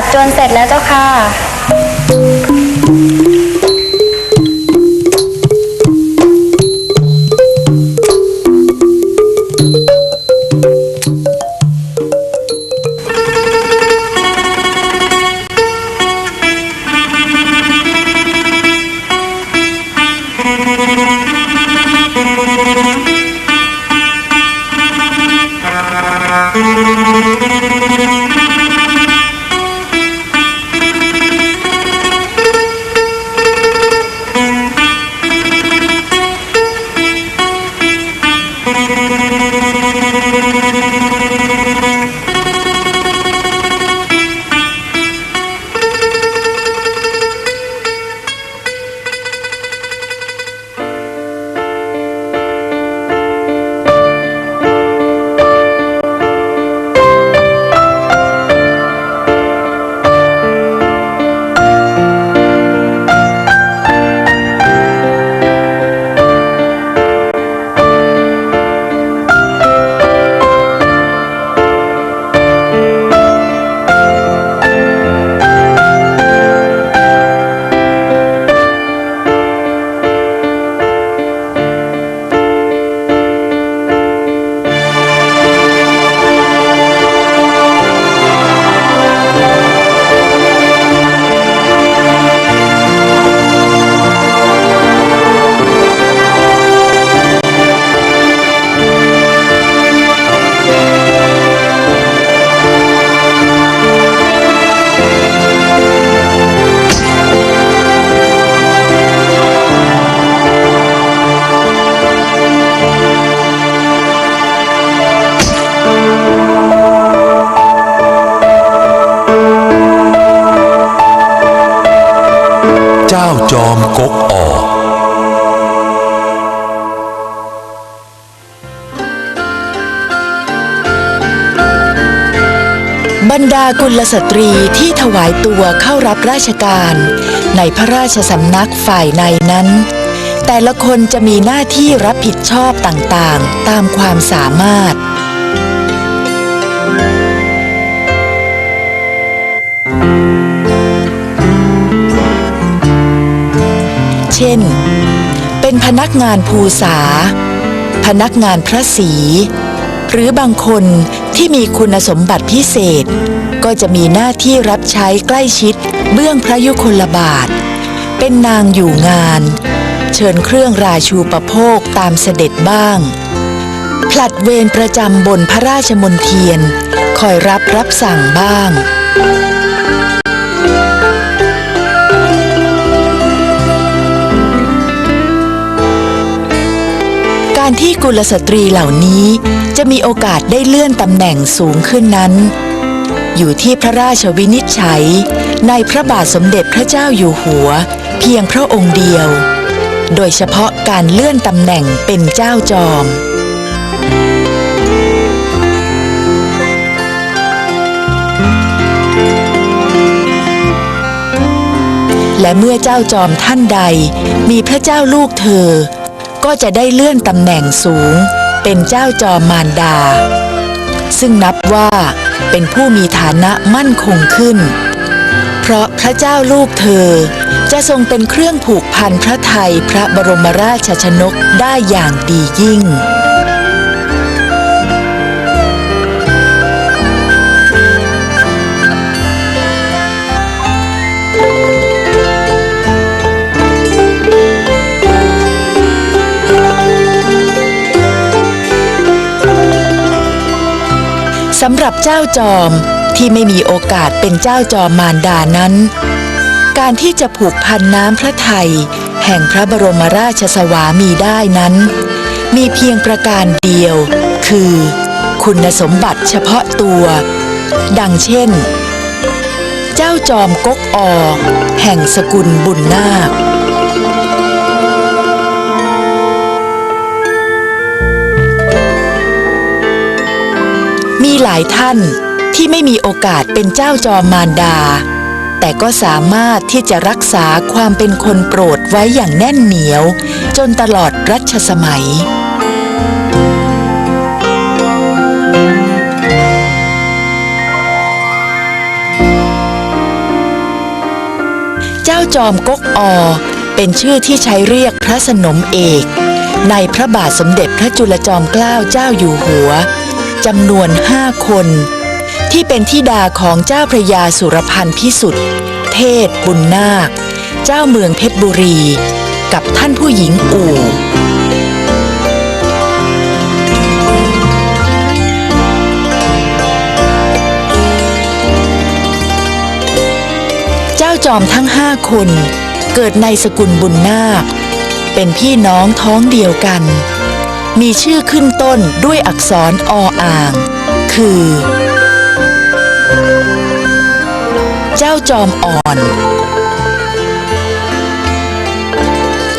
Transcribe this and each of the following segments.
ดจนเสร็จแล้วเจ้าค่ะ กุลสตรีที่ถวายตัวเข้ารับราชการ ในพระราชสำนักฝ่ายในนั้น แต่ละคนจะมีหน้าที่รับผิดชอบต่างๆ ตามความสามารถ เช่น เป็นพนักงานภูษา พนักงานพระศรี หรือบางคนที่มีคุณสมบัติพิเศษ ก็จะมีหน้าที่รับใช้ใกล้ชิด เบื้องพระยุคลบาท เป็นนางอยู่งาน เชิญเครื่องราชูปโภคตามเสด็จบ้าง ผลัดเวรประจำบนพระราชมนเทียน คอยรับรับสั่งบ้าง การที่กุลสตรีเหล่านี้จะมีโอกาสได้เลื่อนตำแหน่งสูงขึ้นนั้น อยู่ที่พระราชวินิจฉัย ในพระบาทสมเด็จพระเจ้าอยู่หัว เพียงพระองค์เดียว โดยเฉพาะการเลื่อนตำแหน่งเป็นเจ้าจอมและเมื่อเจ้าจอมท่านใดมีพระเจ้าลูกเธอ ก็จะได้เลื่อนตำแหน่งสูง เป็นเจ้าจอมมารดา ซึ่งนับว่าเป็นผู้มีฐานะมั่นคงขึ้น เพราะพระเจ้าลูกเธอ จะทรงเป็นเครื่องผูกพันพระไทยพระบรมราชชนกได้อย่างดียิ่ง สำหรับเจ้าจอมที่ไม่มีโอกาสเป็นเจ้าจอมมารดานั้น การที่จะผูกพันน้ำพระไทย แห่งพระบรมราชสวามีได้นั้น มีเพียงประการเดียว คือ คุณสมบัติเฉพาะตัว ดังเช่น เจ้าจอมก๊กออแห่งสกุลบุญนาค ลายท่านที่ไม่มีโอกาสเป็นเจ้าจอมมารดา แต่ก็สามารถที่จะรักษาความเป็นคนโปรดไว้อย่างแน่นเหนียว จนตลอดรัชสมัยเจ้าจอมก๊กอ เป็นชื่อที่ใช้เรียกพระสนมเอก ในพระบาทสมเด็จพระจุลจอมเกล้าเจ้าอยู่หัว จำนวนห้าคน ที่เป็นธิดาของเจ้าพระยาสุรพันธ์พิสุทธิ์เทศบุญนาค เจ้าเมืองเพชรบุรี กับท่านผู้หญิงอู่เจ้าจอมทั้งห้าคน เกิดในสกุลบุญนาค เป็นพี่น้องท้องเดียวกัน มีชื่อขึ้นต้นด้วยอักษรออ่าง คือ เจ้าจอมอ่อน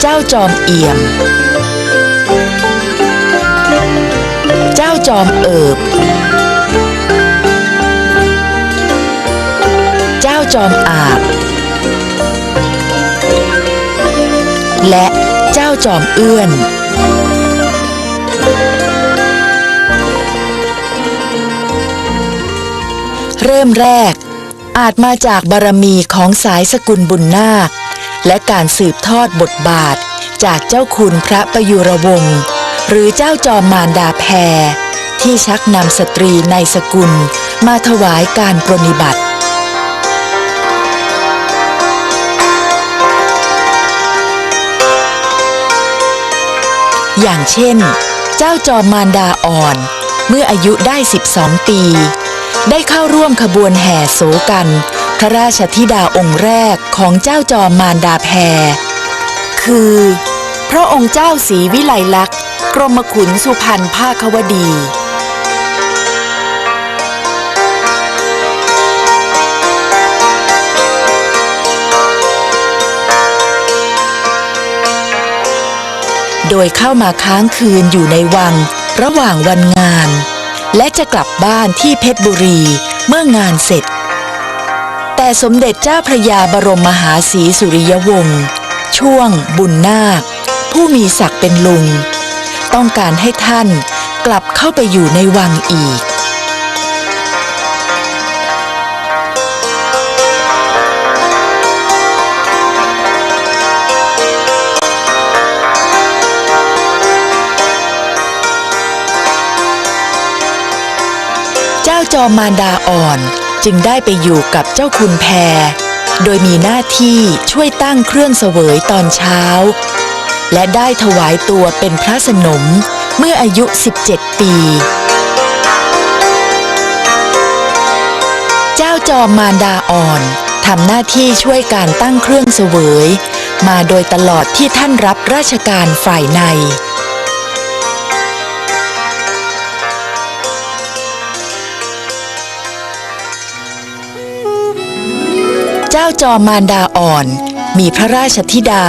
เจ้าจอมเอี่ยม เจ้าจอมเอิบ เจ้าจอมอาบ และเจ้าจอมเอื้อน เริ่มแรก อาจมาจากบารมีของสายสกุลบุญนาค และการสืบทอดบทบาทจากเจ้าคุณพระประยุรวงศ์หรือเจ้าจอมมารดาแพร ที่ชักนำสตรีในสกุลมาถวายการปรนนิบัติอย่างเช่น เจ้าจอมมารดาอ่อน เมื่ออายุได้ 12 ปี ได้เข้าร่วมขบวนแห่โสกัน พระราชธิดาองค์แรกของเจ้าจอมมารดาแพร คือ พระองค์เจ้าศรีวิไลลักษณ์กรมขุนสุพรรณภาควดีโดยเข้ามาค้างคืนอยู่ในวัง ระหว่างวันงาน และจะกลับบ้านที่เพชรบุรีเมื่องานเสร็จ แต่สมเด็จเจ้าพระยาบรมมหาศรีสุริยวงศ์ช่วงบุญนาค ผู้มีศักดิ์เป็นลุง ต้องการให้ท่านกลับเข้าไปอยู่ในวังอีก จอมมารดาอ่อนจึงได้ไปอยู่กับเจ้าคุณแพร โดยมีหน้าที่ช่วยตั้งเครื่องเสวยตอนเช้า และได้ถวายตัวเป็นพระสนมเมื่ออายุ 17 ปี เจ้าจอมมารดาอ่อนทำหน้าที่ช่วยการตั้งเครื่องเสวย มาโดยตลอดที่ท่านรับราชการฝ่ายใน จ้าจอมมารดาอ่อน มีพระราชธิดา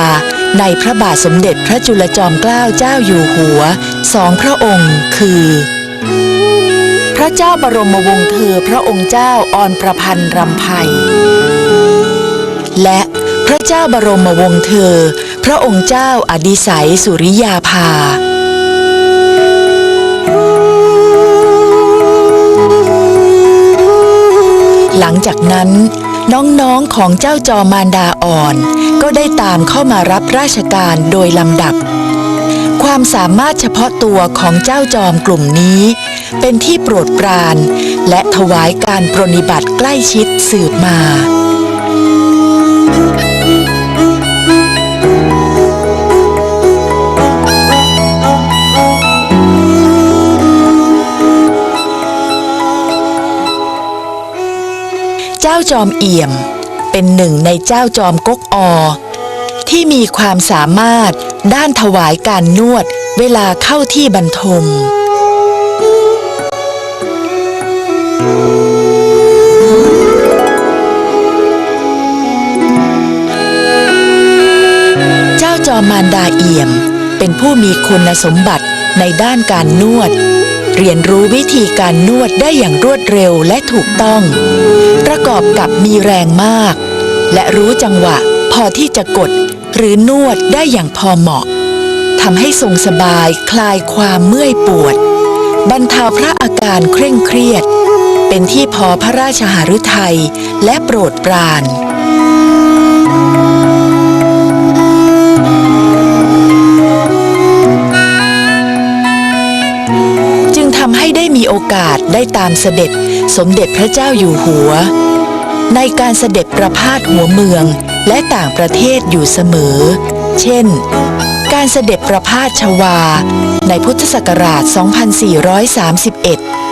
ในพระบาทสมเด็จพระจุลจอมเกล้าเจ้าอยู่หัวสองพระองค์คือ พระเจ้าบรมวงศ์เธอพระองค์เจ้าออนประพันธ์รำไพและพระเจ้าบรมวงศ์เธอ พระองค์เจ้าอดิศัยสุริยาภาหลังจากนั้น น้องๆของเจ้าจอมารดาอ่อน ก็ได้ตามเข้ามารับราชการโดยลำดับ ความสามารถเฉพาะตัวของเจ้าจอมกลุ่มนี้ เป็นที่โปรดปราน และถวายการปรนนิบัติใกล้ชิดสืบมา จ้าจอมเอี่ยม เป็นหนึ่งในเจ้าจอมก๊กอ ที่มีความสามารถด้านถวายการนวดเวลาเข้าที่บรรทม เจ้าจอมมารดาเอี่ยม เป็นผู้มีคุณสมบัติในด้านการนวด เรียนรู้วิธีการนวดได้อย่างรวดเร็วและถูกต้อง ประกอบกับมีแรงมาก และรู้จังหวะพอที่จะกดหรือนวดได้อย่างพอเหมาะทำให้ทรงสบายคลายความเมื่อยปวด บรรเทาพระอาการเคร่งเครียด เป็นที่พอพระราชหฤทัยและโปรดปราน มีโอกาสได้ตามเสด็จสมเด็จพระเจ้าอยู่หัว ในการเสด็จประพาสหัวเมืองและต่างประเทศอยู่เสมอ เช่น การเสด็จประพาสชวา ในพุทธศักราช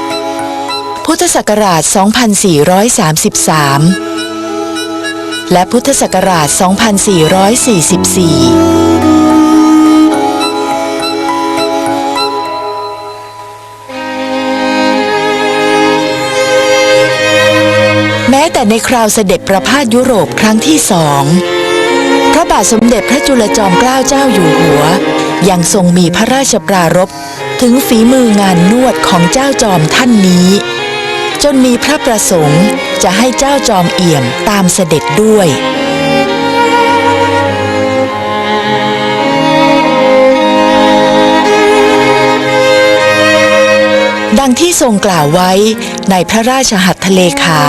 2431 พุทธศักราช 2433 และพุทธศักราช 2444 แต่ในคราวเสด็จประพาสยุโรปครั้งที่สองพระบาทสมเด็จพระจุลจอมเกล้าเจ้าอยู่หัว ยังทรงมีพระราชปรารภถึงฝีมืองานนวดของเจ้าจอมท่านนี้ จนมีพระประสงค์จะให้เจ้าจอมเอี่ยมตามเสด็จด้วยดังที่ทรงกล่าวไว้ในพระราชหัตถเลขา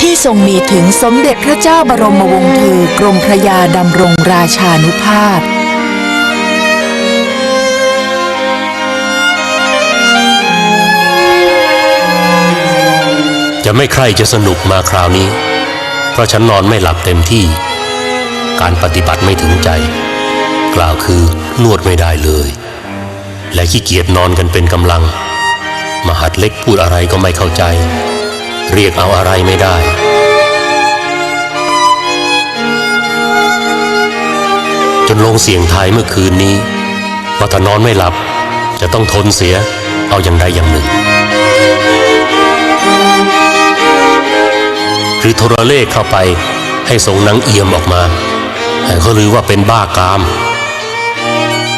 ที่ทรงมีถึงสมเด็จพระเจ้าบรมวงศ์เธอกรมพระยาดำรงราชานุภาพ จะไม่ใครจะสนุกมาคราวนี้ เพราะฉันนอนไม่หลับเต็มที่ การปฏิบัติไม่ถึงใจ กล่าวคือนวดไม่ได้เลย และขี้เกียจนอนกันเป็นกำลัง มหัดเล็กพูดอะไรก็ไม่เข้าใจ เรียกเอาอะไรไม่ได้ จนลงเสียงทายเมื่อคืนนี้ว่าถ้านอนไม่หลับ จะต้องทนเสียเอาอย่างใดอย่างหนึ่ง หรือโทรเลขเข้าไปให้ส่งนังเอี่ยมออกมาให้เขาลือว่าเป็นบ้ากาม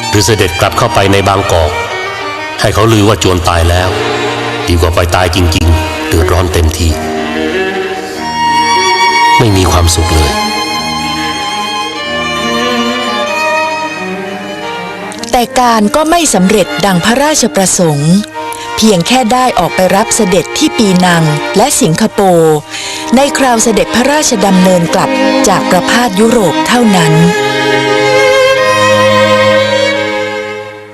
หรือเสด็จกลับเข้าไปในบางกอก ให้เขาลือว่าโจรตายแล้ว ดีกว่าไปตายจริงๆ ร้อนเต็มทีไม่มีความสุขเลย แต่การก็ไม่สำเร็จดังพระราชประสงค์ เพียงแค่ได้ออกไปรับเสด็จที่ปีนังและสิงคโปร์ในคราวเสด็จพระราชดำเนินกลับจากประพาสยุโรปเท่านั้น